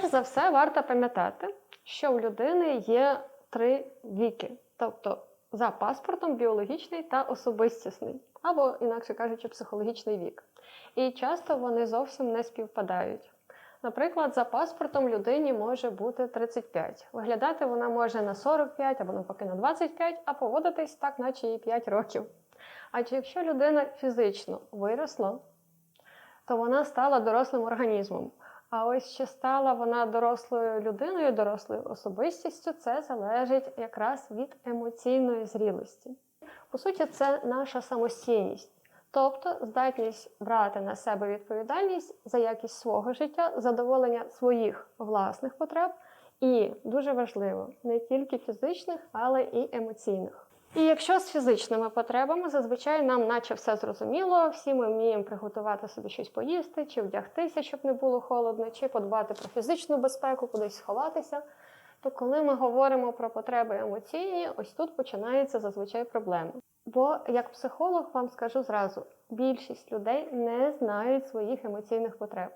Перш за все, варто пам'ятати, що в людини є три віки, тобто за паспортом біологічний та особистісний, або, інакше кажучи, психологічний вік. І часто вони зовсім не співпадають. Наприклад, за паспортом людині може бути 35. Виглядати вона може на 45 або навпаки на 25, а поводитись так, наче їй 5 років. Адже якщо людина фізично виросла, то вона стала дорослим організмом. А ось чи стала вона дорослою людиною, дорослою особистістю, це залежить якраз від емоційної зрілості. По суті, це наша самостійність, тобто здатність брати на себе відповідальність за якість свого життя, задоволення своїх власних потреб, і дуже важливо не тільки фізичних, але і емоційних. І якщо з фізичними потребами, зазвичай нам наче все зрозуміло, всі ми вміємо приготувати собі щось поїсти, чи вдягтися, щоб не було холодно, чи подбати про фізичну безпеку, кудись сховатися. То коли ми говоримо про потреби емоційні, ось тут починаються зазвичай проблеми. Бо як психолог вам скажу зразу, більшість людей не знають своїх емоційних потреб.